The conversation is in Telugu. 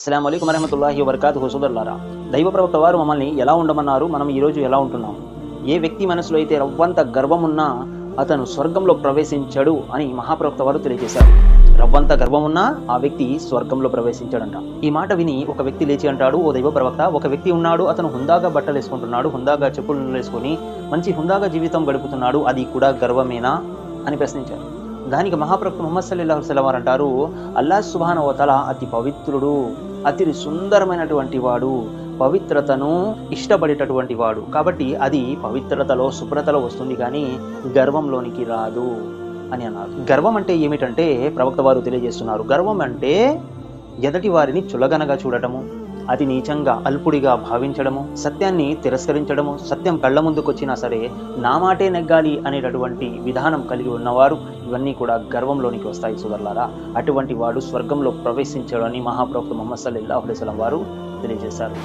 అస్సలం అయికం వరహమతుల్లాహి వర్కాత్ హుసుదల్లారా దైవ ప్రవక్త వారు మమ్మల్ని ఎలా ఉండమన్నారు మనం ఈరోజు ఎలా ఉంటున్నాం? ఏ వ్యక్తి మనసులో అయితే రవ్వంత గర్వమున్నా అతను స్వర్గంలో ప్రవేశించడు అని మహాప్రవక్త వారు తెలియజేశారు. రవ్వంత గర్వమున్నా ఆ వ్యక్తి స్వర్గంలో ప్రవేశించాడంట. ఈ మాట విని ఒక వ్యక్తి లేచి అంటాడు ఓ దైవ ప్రవక్త ఒక వ్యక్తి ఉన్నాడు అతను హుందాగా బట్టలు వేసుకుంటున్నాడు హుందాగా చెప్పులు వేసుకొని మంచి హుందాగా జీవితం గడుపుతున్నాడు అది కూడా గర్వమేనా? అని ప్రశ్నించారు. దానికి మహాప్రవక్త ముహమ్మద్ సల్లాహు సలం వారు అంటారు అల్లా సుబాన ఓతల అతి పవిత్రుడు అతి సుందరమైనటువంటి వాడు పవిత్రతను ఇష్టపడేటటువంటి వాడు. కాబట్టి అది పవిత్రతలో శుభ్రతలో వస్తుంది కానీ గర్వంలోనికి రాదు అని అన్నారు. గర్వం అంటే ఏమిటంటే ప్రవక్త వారు తెలియజేస్తున్నారు గర్వం అంటే ఎదటి వారిని చులగనగా చూడటము. అతి నీచంగా అల్పుడిగా భావించడము సత్యాన్ని తిరస్కరించడము సత్యం కళ్ళ ముందుకొచ్చినా సరే నా మాటే నెగ్గాలి అనేటటువంటి విధానం కలిగి ఉన్నవారు ఇవన్నీ కూడా గర్వంలోనికి వస్తాయి సుదర్లారా అటువంటి వాడు స్వర్గంలో ప్రవేశించాడని మహాప్రభు మొహమ్మద్ సల్లాహు వారు తెలియజేశారు.